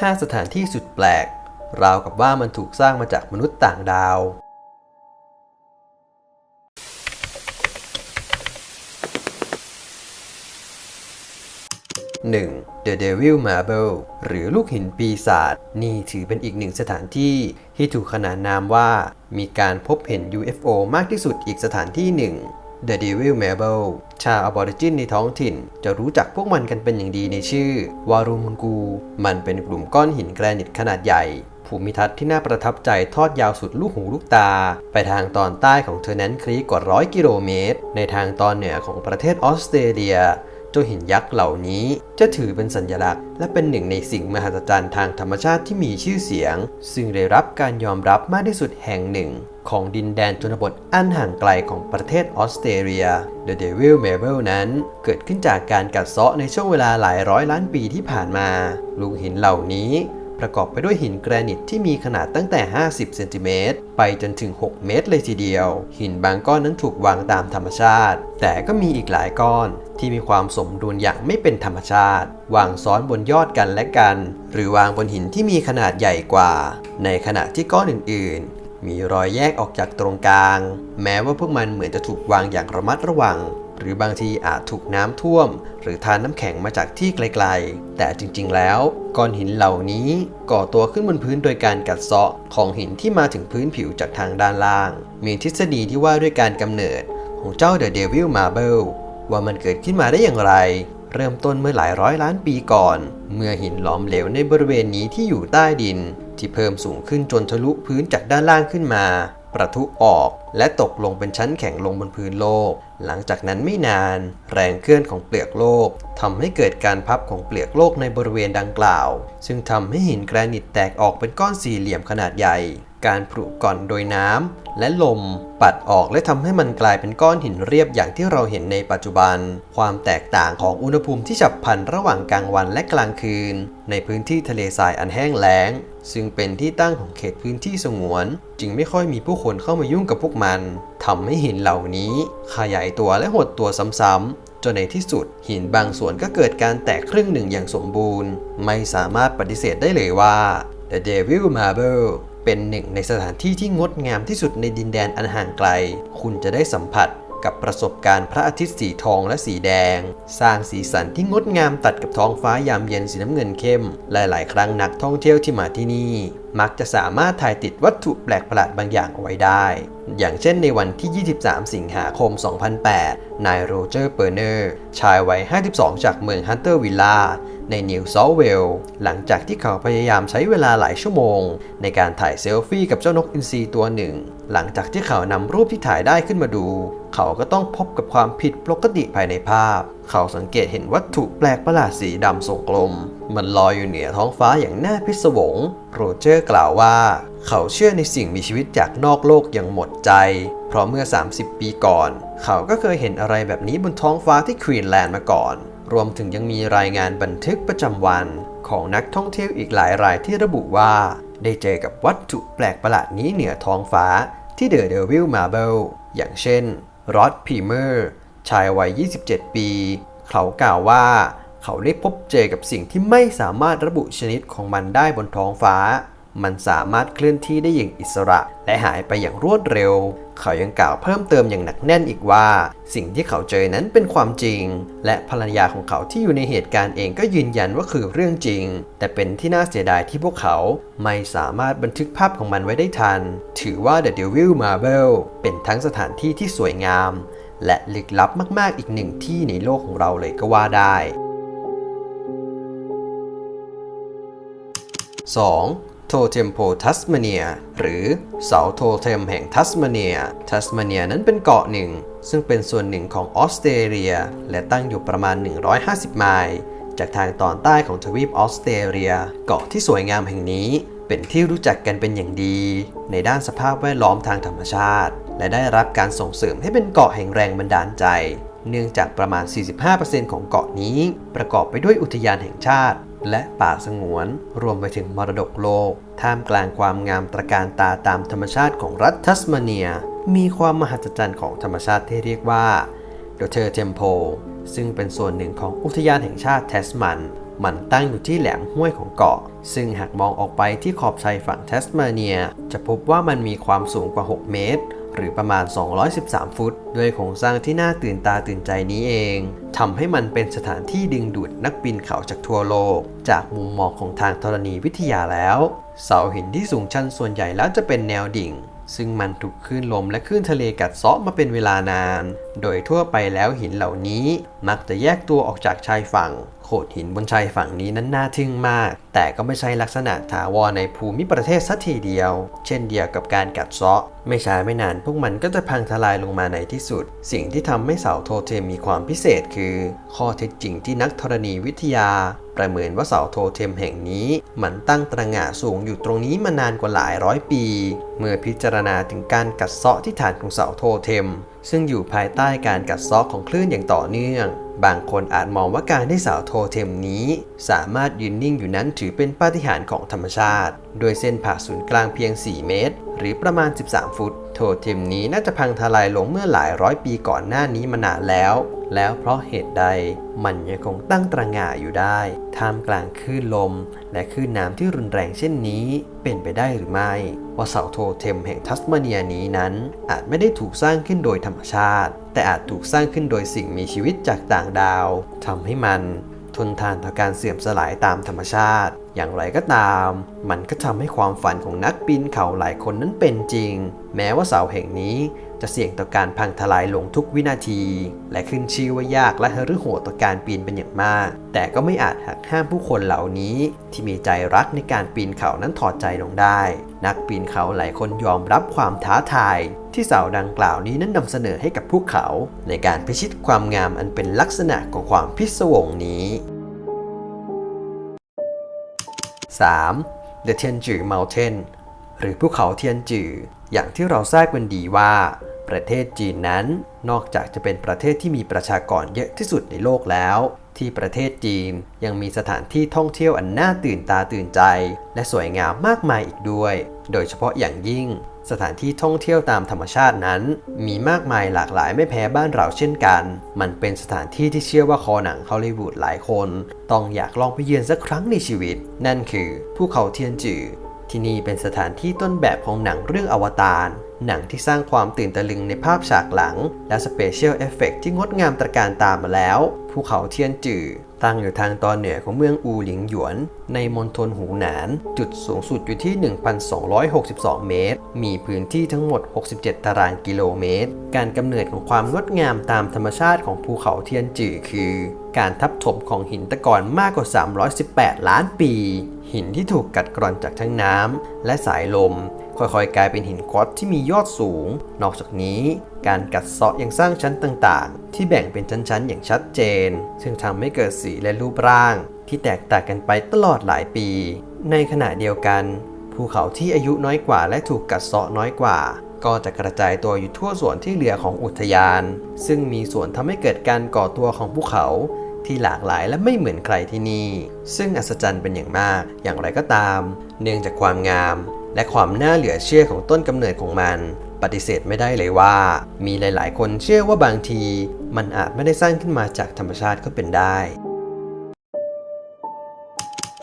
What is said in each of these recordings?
5 สถานที่สุดแปลก ราวกับว่ามันถูกสร้างมาจากมนุษย์ต่างดาว 1. The Devil Marble หรือลูกหินปีศาจนี่ถือเป็นอีกหนึ่งสถานที่ที่ถูกขนานนามว่า มีการพบเห็น UFO มากที่สุดอีกสถานที่หนึ่ง The Devil Mabel ชาวอบอริจินในท้องถิ่น จะรู้จักพวกมันกันเป็นอย่างดีในชื่อ วารูมุนกู มันเป็นกลุ่มก้อนหินแกรนิตขนาดใหญ่ ภูมิทัศน์ที่น่าประทับใจทอดยาวสุดลูกหูลูกตา ไปทางตอนใต้ของเทอร์แนนครีกกว่าร้อยกิโลเมตร ในทางตอนเหนือของประเทศออสเตรเลีย เจ้าหินยักษ์เหล่านี้จะถือเป็นสัญลักษณ์ และเป็นหนึ่งในสิ่งมหัศจรรย์ทางธรรมชาติที่มีชื่อเสียง ซึ่งได้รับการยอมรับมากที่สุดแห่งหนึ่ง ของดินแดนชนบทอันห่างไกลของประเทศออสเตรเลีย The Devil Marble นั้นเกิดขึ้นจากการกัดเซาะในช่วงเวลาหลายร้อยล้านปีที่ผ่านมา ลูกหินเหล่านี้ ประกอบไปด้วยหินแกรนิตที่มีขนาดตั้งแต่ 50 เซนติเมตรไปจนถึง 6 เมตรเลยทีเดียว หินบางก้อนนั้นถูกวางตามธรรมชาติ แต่ก็มีอีกหลายก้อนที่มีความสมดุลอย่างไม่เป็นธรรมชาติ วางซ้อนบนยอดกันและกัน หรือวางบนหินที่มีขนาดใหญ่กว่า ในขณะที่ก้อนอื่นๆมีรอยแยกออกจากตรงกลาง แม้ว่าพวกมันเหมือนจะถูกวางอย่างระมัดระวัง หรือบางทีอาจถูกน้ำท่วม หรือทานน้ำแข็งมาจากที่ไกลๆ แต่จริงๆแล้วก้อนหินเหล่านี้ก่อตัวขึ้นบนพื้นโดยการกัดเซาะของหินที่มาถึงพื้นผิวจากทางด้านล่าง มีทฤษฎีที่ว่าด้วยการกำเนิดของเจ้า The Devil Marble ว่ามันเกิดขึ้นมาได้อย่างไร เริ่มต้นเมื่อหลายร้อยล้านปีก่อน เมื่อหินหลอมเหลวในบริเวณนี้ที่อยู่ใต้ดิน ที่เพิ่มสูงขึ้นจนทะลุพื้นจากด้านล่างขึ้นมา ประทุออกและตกลงเป็นชั้นแข็งลงบนพื้นโลก หลังจากนั้นไม่นาน แรงเคลื่อนของเปลือกโลกทำให้เกิดการพับของเปลือกโลกในบริเวณดังกล่าว ซึ่งทำให้หินแกรนิตแตกออกเป็นก้อนสี่เหลี่ยมขนาดใหญ่ การผุก่อนโดยน้ำและลม ปัดออกและทำให้มันกลายเป็นก้อนหินเรียบอย่างที่เราเห็นในปัจจุบัน ความแตกต่างของอุณหภูมิที่ฉับพลันระหว่างกลางวันและกลางคืน ในพื้นที่ทะเลทรายอันแห้งแล้ง ซึ่งเป็นที่ตั้งของเขตพื้นที่สงวน จึงไม่ค่อยมีผู้คนเข้ามายุ่งกับพวกมันทำให้หินเหล่านี้ ขยายตัวและหดตัวซ้ำๆจนในที่สุดหินบางส่วนก็เกิดการแตกครึ่งหนึ่งอย่างสมบูรณ์ ไม่สามารถปฏิเสธได้เลยว่า The Devil Marble เป็นหนึ่งในสถานที่ที่งดงามที่สุดในดินแดนอันห่างไกล คุณจะได้สัมผัสกับประสบการณ์พระอาทิตย์สีทองและสีแดง สร้างสีสันที่งดงามตัดกับท้องฟ้ายามเย็นสีน้ำเงินเข้ม หลาย ๆ ครั้งนักท่องเที่ยวที่มาที่นี่ มักจะสามารถถ่ายติดวัตถุแปลกประหลาดบางอย่างเอาไว้ได้ อย่างเช่นในวันที่ 23 สิงหาคม 2008 นายโรเจอร์เปอร์เนอร์ ชายวัย 52 จากเมืองฮันเตอร์วิลล่า ในนิวเซาเวล หลังจากที่เขาพยายามใช้เวลาหลายชั่วโมง ในการถ่ายเซลฟี่กับเจ้านกอินทรีตัวหนึ่ง หลังจากที่เขานำรูปที่ถ่ายได้ขึ้นมาดู เขาก็ต้องพบกับความผิดปกติภายในภาพ เขาสังเกตเห็นวัตถุแปลกประหลาดสีดำทรงกลม มันลอยอยู่เหนือท้องฟ้าอย่างน่าพิศวง โรเจอร์กล่าวว่า เขาเชื่อในสิ่งมีชีวิตจากนอกโลกอย่างหมดใจ เพราะเมื่อ 30 ปีก่อน เขาก็เคยเห็นอะไรแบบนี้บนท้องฟ้าที่ควีนแลนด์มาก่อน รวมถึงยังมีรายงานบันทึกประจำวันของนักท่องเที่ยวอีกหลายรายที่ระบุว่า ได้เจอกับวัตถุแปลกประหลาดนี้เหนือท้องฟ้าที่เดอะเดวิลมาเบลอย่างเช่น รอดพีเมอร์ ชายวัย 27 ปี เขากล่าวว่า เขาได้พบเจอกับสิ่งที่ไม่สามารถระบุชนิดของมันได้บนท้องฟ้า มันสามารถเคลื่อนที่ได้อย่างอิสระและหายไปอย่างรวดเร็ว เขายังกล่าวเพิ่มเติมอย่างหนักแน่นอีกว่า สิ่งที่เขาเจอนั้นเป็นความจริง และภรรยาของเขาที่อยู่ในเหตุการณ์เองก็ยืนยันว่าคือเรื่องจริง แต่เป็นที่น่าเสียดายที่พวกเขาไม่สามารถบันทึกภาพของมันไว้ได้ทัน ถือว่า The Devil Marble เป็นทั้งสถานที่ที่สวยงาม และลึกลับมากๆอีกหนึ่งที่ในโลกของเราเลยก็ว่าได้ 2. โทเทมโพทัสมาเนีย หรือเสาโทเทมแห่งทัสมาเนีย ทัสมาเนียนั้นเป็นเกาะหนึ่ง ซึ่งเป็นส่วนหนึ่งของออสเตรเลีย และตั้งอยู่ประมาณ 150 ไมล์ จากทางตอนใต้ของทวีปออสเตรเลีย เกาะที่สวยงามแห่งนี้ เป็นที่รู้จักกันเป็นอย่างดี ในด้านสภาพแวดล้อมทางธรรมชาติ และได้รับการส่งเสริมให้เป็นเกาะแห่งแรงบันดาลใจ เนื่องจากประมาณ 45%ของเกาะนี้ ประกอบไปด้วยอุทยานแห่งชาติ และป่าสงวน รวมไปถึงมรดกโลก ท่ามกลางความงามตระการตาตามธรรมชาติของรัฐทัสมาเนีย มีความมหัศจรรย์ของธรรมชาติที่เรียกว่า d o t e r Temple ซึ่งเป็นส่วนหนึ่งของอุทยานแห่งชาติแทสมัน มันตั้งอยู่ที่แหลมห้วยของเกาะ ซึ่งหากมองออกไปที่ขอบชายฝั่งแทสมาเนีย จะพบว่ามันมีความสูงกว่า 6 เมตร หรือประมาณ 213 ฟุต ด้วยโครงสร้างที่น่าตื่นตาตื่นใจนี้เองทำให้มันเป็นสถานที่ดึงดูดนักบินเขาจากทั่วโลก จากมุมมองของทางธรณีวิทยาแล้ว เสาหินที่สูงชันส่วนใหญ่แล้วจะเป็นแนวดิ่ง ซึ่งมันถูกคลื่นลมและคลื่นทะเลกัดเซาะมาเป็นเวลานาน โดยทั่วไปแล้วหินเหล่านี้มักจะแยกตัวออกจากชายฝั่ง โขดหินบนชายฝั่งนี้นั้นน่าทึ่งมาก แต่ก็ไม่ใช่ลักษณะถาวรในภูมิประเทศสัทีเดียว เช่นเดียวกับการกัดเซาะ ไม่ช้าไม่นานพวกมันก็จะพังทลายลงมาในที่สุด สิ่งที่ทำให้เสาโทเทมมีความพิเศษคือ ข้อเท็จจริงที่นักธรณีวิทยา ประเมินว่าเสาโทเทมแห่งนี้ มันตั้งตระหง่าสูงอยู่ตรงนี้มานานกว่าหลายร้อยปี เมื่อพิจารณาถึงการกัดเซาะที่ฐานของเสาโทเทมซึ่งอยู่ภายใต้การกัดเซาะของคลื่นอย่างต่อเนื่อง บางคนอาจมองว่าการที่เสาโทเทมนี้ สามารถยืนนิ่งอยู่นั้นถือเป็นปาฏิหาริย์ของธรรมชาติ โดยเส้นผ่าศูนย์กลางเพียง 4 เมตร หรือประมาณ 13 ฟุต โทเทมนี้น่าจะพังทลายลงเมื่อหลายร้อยปีก่อนหน้านี้มานานแล้ว แล้วเพราะเหตุใดมันยังคงตั้งตระหง่าอยู่ได้ ท่ามกลางคลื่นลม และคลื่นน้ำที่รุนแรงเช่นนี้ เป็นไปได้หรือไม่ ว่าเสาโทเทมแห่งทัสมาเนียนี้นั้น อาจไม่ได้ถูกสร้างขึ้นโดยธรรมชาติ แต่อาจถูกสร้างขึ้นโดยสิ่งมีชีวิตจากต่างดาวทำให้มันทนทานต่อการเสื่อมสลายตามธรรมชาติ อย่างไรก็ตาม มันก็ทำให้ความฝันของนักปีนเขาหลายคนนั้นเป็นจริง แม้ว่าเสาแห่งนี้จะเสี่ยงต่อการพังทลายลงทุกวินาที และขึ้นชื่อว่ายากและหฤโหดต่อการปีนเป็นอย่างมาก แต่ก็ไม่อาจหักห้ามผู้คนเหล่านี้ ที่มีใจรักในการปีนเขานั้นถอดใจลงได้ นักปีนเขาหลายคนยอมรับความท้าทาย ที่เสาดังกล่าวนี้นั้นนำเสนอให้กับพวกเขา ในการพิชิตความงามอันเป็นลักษณะของความพิศวงนี้ 3. The Tianju Mountain หรือภูเขาเทียนจือ อย่างที่เราทราบกันดีว่า ประเทศจีนนั้นนอกจากจะเป็นประเทศที่มีประชากรเยอะที่สุดในโลกแล้ว ที่ประเทศจีนยังมีสถานที่ท่องเที่ยวอันน่าตื่นตาตื่นใจ และสวยงามมากมายอีกด้วย โดยเฉพาะอย่างยิ่ง สถานที่ท่องเที่ยวตามธรรมชาตินั้น มีมากมายหลากหลายไม่แพ้บ้านเราเช่นกัน มันเป็นสถานที่ที่เชื่อว่าคอหนังฮอลลีวูดหลายคน ต้องอยากลองไปเยือนสักครั้งในชีวิต นั่นคือภูเขาเทียนจือที่นี่เป็นสถานที่ต้นแบบของหนังเรื่องอวตาร หนังที่สร้างความตื่นตะลึงในภาพฉากหลัง และสเปเชียลเอฟเฟกที่งดงามตระการตามมาแล้ว ภูเขาเทียนจือตั้งอยู่ทางตอนเหนือของเมืองอูหลิงหยวน ในมณฑลหูหนาน จุดสูงสุดอยู่ที่ 1,262 เมตร มีพื้นที่ทั้งหมด 67 ตารางกิโลเมตร การกำเนิดของความงดงามตามธรรมชาติของภูเขาเทียนจือคือ การทับถมของหินตะกอนมากกว่า 318 ล้านปี หินที่ถูกกัดกร่อนจากทั้งน้ำและสายลม ค่อยๆ กลายเป็นหินควอตที่มียอดสูง นอกจากนี้ การกัดเซาะยังสร้างชั้นต่างๆ ที่แบ่งเป็นชั้นๆ อย่างชัดเจน ซึ่งทำให้เกิดสีและรูปร่าง ที่แตกต่างกันไปตลอดหลายปี ในขณะเดียวกัน ภูเขาที่อายุน้อยกว่าและถูกกัดเซาะน้อยกว่า ก็จะกระจายตัวอยู่ทั่วส่วนที่เหลือของอุทยาน ซึ่งมีส่วนทำให้เกิดการก่อตัวของภูเขาที่หลากหลายและไม่เหมือนใครที่นี่ ซึ่งอัศจรรย์เป็นอย่างมาก อย่างไรก็ตาม เนื่องจากความงาม และความน่าเหลือเชื่อของต้นกำเนิดของมัน ปฏิเสธไม่ได้เลยว่า มีหลาย ๆ คนเชื่อว่าบางที มันอาจไม่ได้สร้างขึ้นมาจากธรรมชาติก็เป็นได้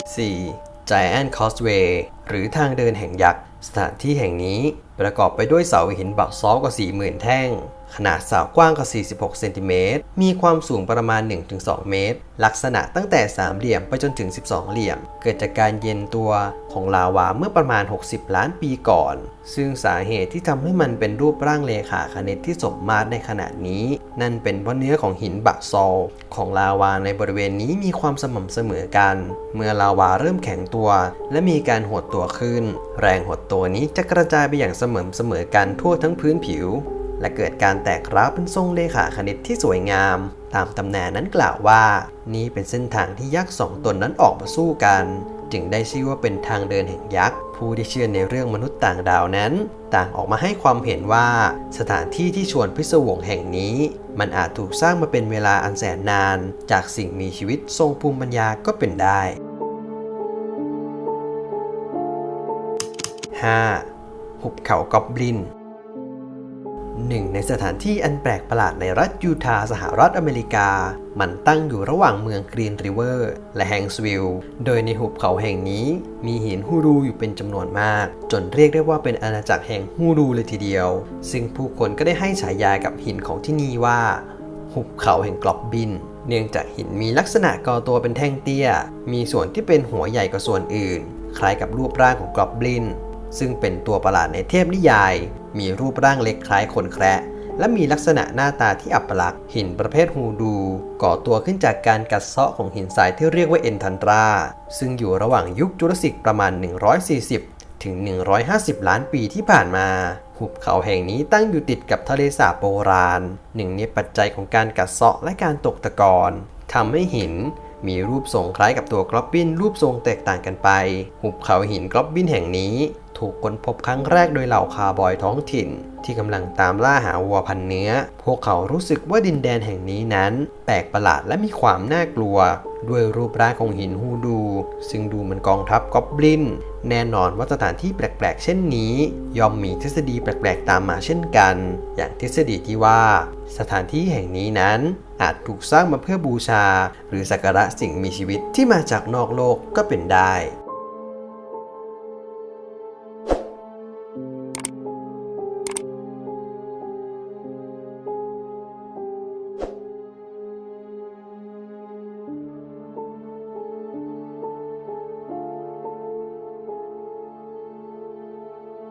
4. Giant Causeway หรือทางเดินแห่งยักษ์ สถานที่แห่งนี้ประกอบไปด้วยเสาหินบักซอกว่า40,000 แท่ง ขนาดเสากว้างกว่า 46 เซนติเมตร มีความสูงประมาณ 1-2 เมตร ลักษณะตั้งแต่สามเหลี่ยมไปจนถึง 12 เหลี่ยม เกิดจากการเย็นตัวของลาวาเมื่อประมาณ 60 ล้านปีก่อน ซึ่งสาเหตุที่ทำให้มันเป็นรูปร่างเลขาคณิตที่สมมาตรในขณะนี้ นั่นเป็นเพราะเนื้อของหินบักซอลของลาวาในบริเวณนี้มีความสม่ำเสมอกัน เมื่อลาวาเริ่มแข็งตัว และมีการหดตัวขึ้น แรงหดตัวนี้จะกระจายไปอย่างเสมอเสมอกันทั่วทั้งพื้นผิว และเกิดการแตกร้าวเป็นทรงเลขาคณิตที่สวยงาม ตามตำแหน่งนั้นกล่าวว่า นี่เป็นเส้นทางที่ยักษ์สองตนนั้นออกมาสู้กัน จึงได้ชื่อว่าเป็นทางเดินแห่งยักษ์ผู้ที่เชื่อในเรื่องมนุษย์ต่างดาวนั้น ต่างออกมาให้ความเห็นว่าสถานที่ที่ชวนพิศวงแห่งนี้ มันอาจถูกสร้างมาเป็นเวลาอันแสนนาน จากสิ่งมีชีวิตทรงภูมิปัญญาก็เป็นได้ 5. หุบเขากอบลิน หนึ่งในสถานที่อันแปลกประหลาดในรัฐยูทาห์สหรัฐอเมริกา มันตั้งอยู่ระหว่างเมืองกรีนริเวอร์และแฮงส์วิลล์โดยในหุบเขาแห่งนี้มีหินฮูรูอยู่เป็นจำนวนมาก จนเรียกได้ว่าเป็นอาณาจักรแห่งฮูรูเลยทีเดียว ซึ่งผู้คนก็ได้ให้ฉายากับหินของที่นี่ว่า หุบเขาแห่งกลอบบิน เนื่องจากหินมีลักษณะก่อตัวเป็นแท่งเตี้ย มีส่วนที่เป็นหัวใหญ่กว่าส่วนอื่น คล้ายกับรูปร่างของกลอบบิน ซึ่งเป็นตัวประหลาดในเทพนิยาย มีรูปร่างเล็กคล้ายคนแคระและมีลักษณะหน้าตาที่อัปลักษณ์หินประเภทฮูดู ก่อตัวขึ้นจากการกัดเซาะของหินทรายที่เรียกว่าเอนทันตรา ซึ่งอยู่ระหว่างยุคจุลศิกประมาณ 140 ถึง 150 ล้านปีที่ผ่านมา หุบเขาแห่งนี้ตั้งอยู่ติดกับทะเลสาบโบราณ หนึ่งในปัจจัยของการกัดเซาะและการตกตะกอนทำให้หินมีรูปทรงคล้ายกับตัวกรอบบินรูปทรงแตกต่างกันไป หุบเขาหินกรอบบินแห่งนี้ ถูกค้นพบครั้งแรกโดยเหล่าคาร์บอยท้องถิ่น ที่กำลังตามล่าหาวัวพันเนื้อ พวกเขารู้สึกว่าดินแดนแห่งนี้นั้น แปลกประหลาดและมีความน่ากลัว ด้วยรูปร่างของหินฮูดู ซึ่งดูเหมือนกองทัพกอบลิน แน่นอนว่าสถานที่แปลกๆ เช่นนี้ ย่อมมีทฤษฎีแปลกๆ ตามมาเช่นกัน อย่างทฤษฎีที่ว่า สถานที่แห่งนี้นั้นอาจถูกสร้างมาเพื่อบูชา หรือสักการะสิ่งมีชีวิตที่มาจากนอกโลกก็เป็นได้